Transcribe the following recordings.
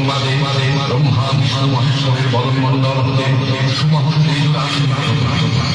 সংবাদে ব্রহ্মা বিষ্ণু মহেশ্বরের বদন মণ্ডল হতে সুমহতের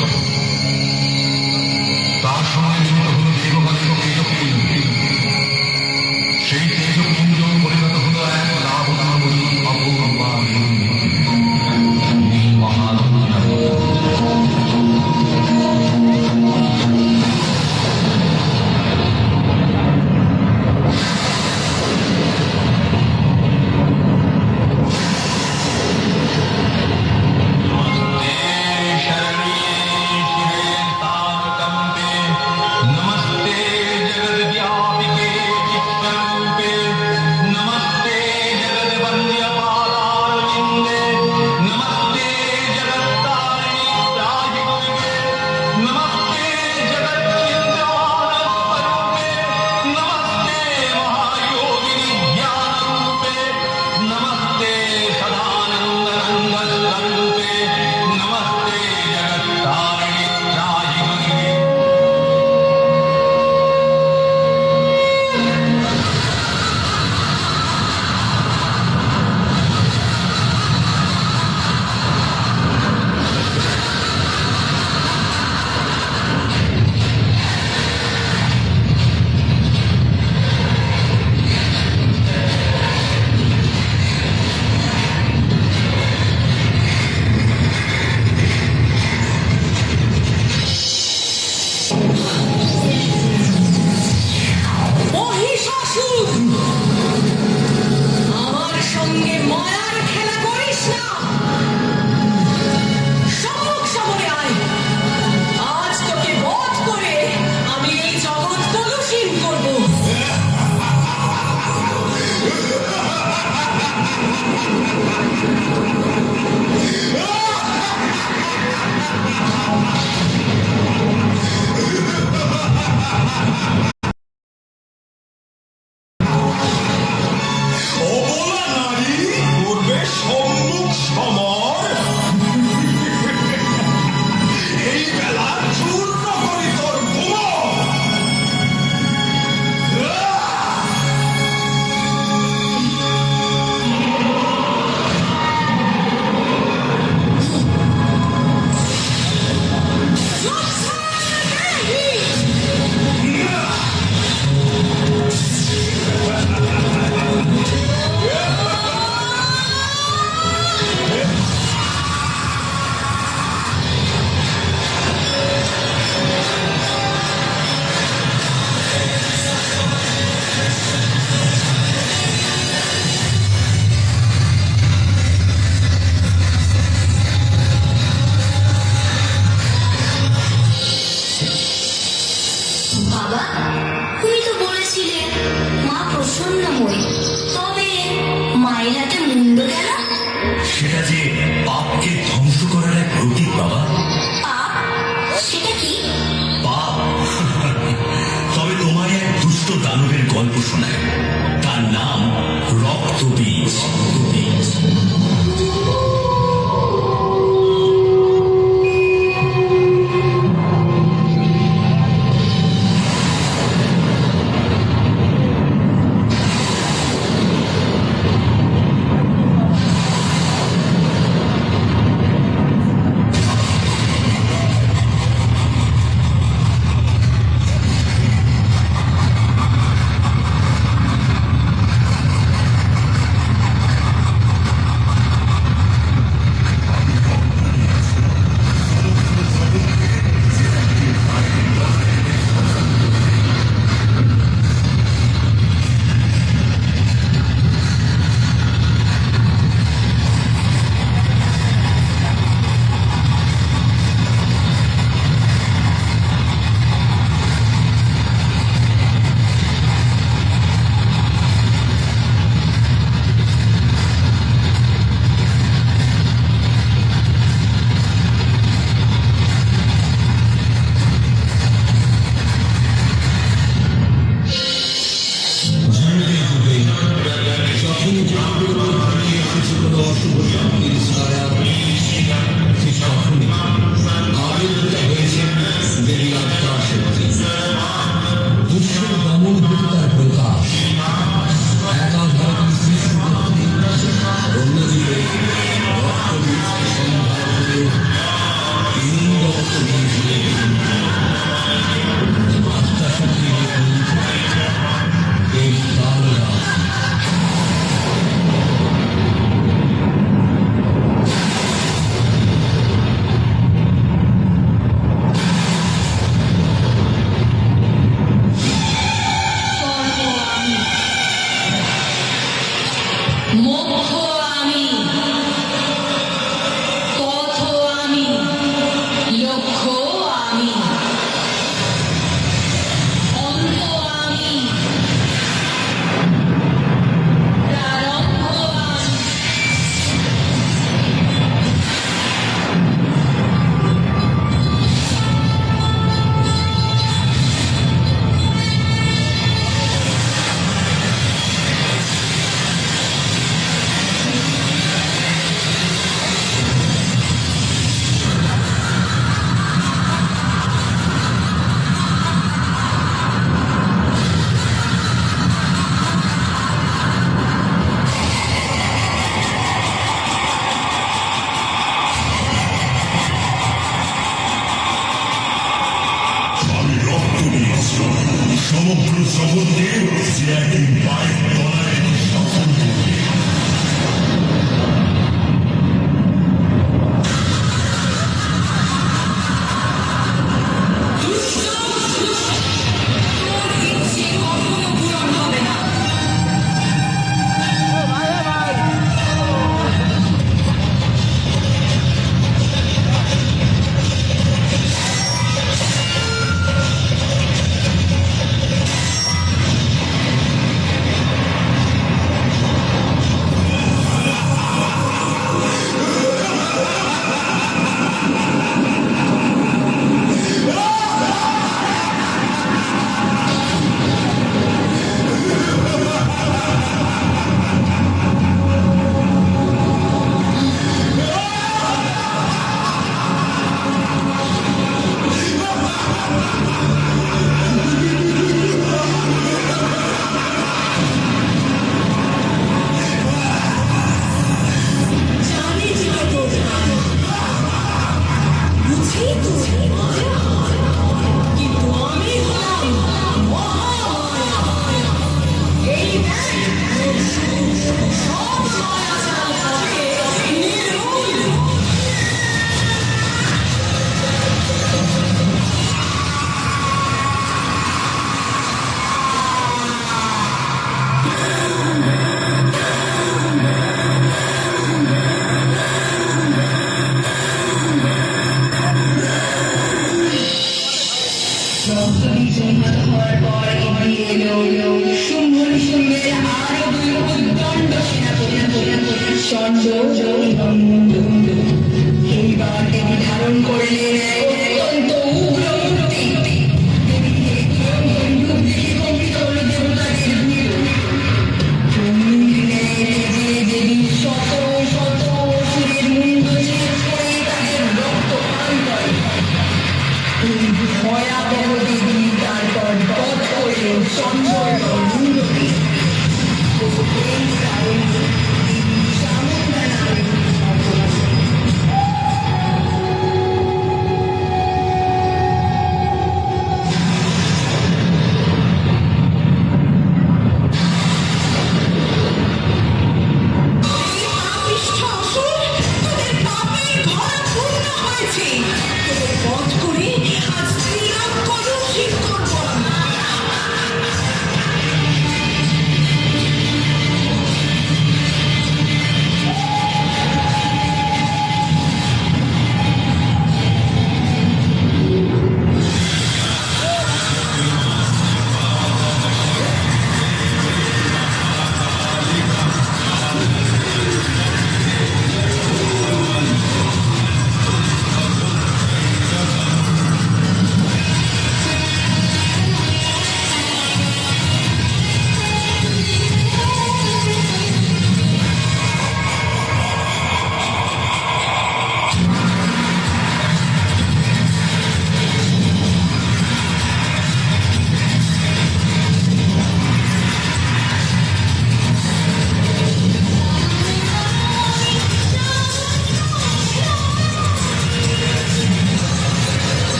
বাবা তুমি তো বলেছিলে মা প্রসন্নময়ী তবে মায়ের হাতে মুন্ড কেন? সেটা যে পাপকে ধ্বংস করার এক প্রতীক বাবা। পাপ? সেটা কি? পাপ? তবে তোমায় এক দুষ্ট দানবের গল্প শোনায় তার নাম রক্তবীজ।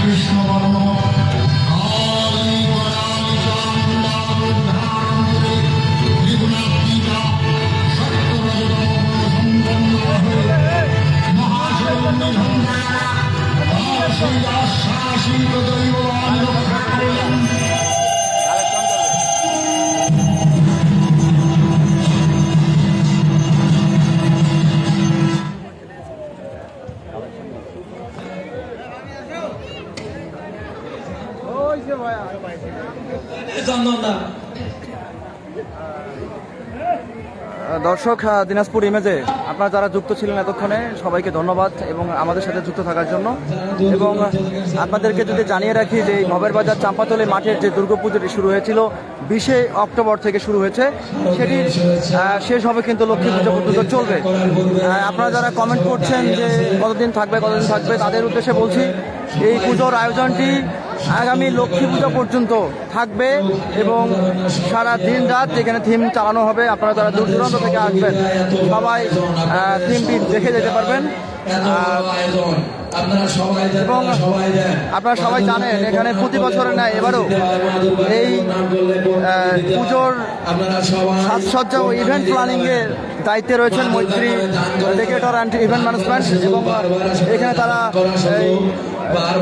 কৃষ্ণ বর্ণ দর্শক দিনাজপুর ইমেজে আপনারা যারা যুক্ত ছিলেন এতক্ষণে, সবাইকে ধন্যবাদ এবং আমাদের সাথে যুক্ত থাকার জন্য। এবং আপনাদেরকে যদি জানিয়ে রাখি যে ভবের বাজার চাম্পাতলি মাঠের যে দুর্গাপুজোটি শুরু হয়েছিল, বিশে অক্টোবর থেকে শুরু হয়েছে। সেটি শেষ হবে কিন্তু লক্ষ্মী পুজো পর্যন্ত চলবে। আপনারা যারা কমেন্ট করছেন যে কতদিন থাকবে কতদিন থাকবে, তাদের উদ্দেশ্যে বলছি, এই পুজোর আয়োজনটি আগামী লক্ষ্মী পুজো পর্যন্ত থাকবে এবং সারা দিন রাত এখানে থিম চালানো হবে। আপনারা যারা দূর দূরান্ত থেকে আসবেন, সবাই থিমটি দেখে যেতে পারবেন। এবং আপনারা সবাই জানেন, এখানে প্রতি বছরের নেয় এবারও এই পুজোর সাজসজ্জা ও ইভেন্ট প্ল্যানিং এর দায়িত্বে রয়েছেন মৈত্রী ডেকেটর অ্যান্ড ইভেন্ট ম্যানেজমেন্ট এবং এখানে তারা এই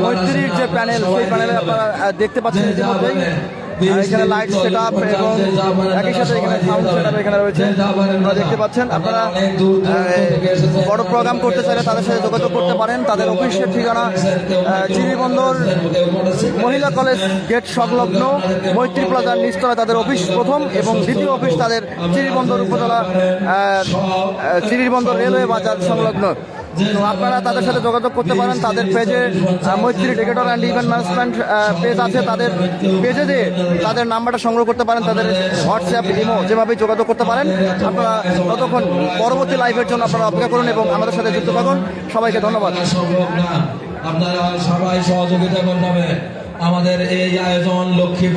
মৈত্রীর যে প্যানেল সেই প্যানেলে আপনারা দেখতে পাচ্ছেন ইতিমধ্যেই এখানে লাইট সেট আপ এবং একই সাথে এখানে সাউন্ড সেট আপ এখানে রয়েছে। আপনারা দেখতে পাচ্ছেন আপনারা বড় প্রোগ্রাম করতে চাইলে তাদের সাথে যোগাযোগ করতে পারেন। তাদের অফিসের ঠিকানা চিরিবন্দর মহিলা কলেজ গেট সংলগ্ন মৈত্রী প্লাজার নিচতলা তাদের অফিস প্রথম এবং দ্বিতীয় অফিস তাদের চিরিবন্দর উপজেলা চিরিবন্দর রেলওয়ে বাজার সংলগ্ন। তো আপনারা তাদের সাথে যোগাযোগ করতে পারেন। তাদের পেজে Maitri decorator and event management page আছে। তাদের পেজে দিয়ে তাদের নাম্বারটা সংগ্রহ করতে পারেন। তাদের হোয়াটসঅ্যাপ ইমো যেভাবে যোগাযোগ করতে পারেন। আপনারা ততক্ষণ পরবর্তী লাইভের জন্য আপনারা অপেক্ষা করুন এবং আমাদের সাথে যুক্ত থাকুন। সবাইকে ধন্যবাদ। আপনারা সবাই সহযোগিতা করতে হবে। আমাদের এই আয়োজন লক্ষ্মী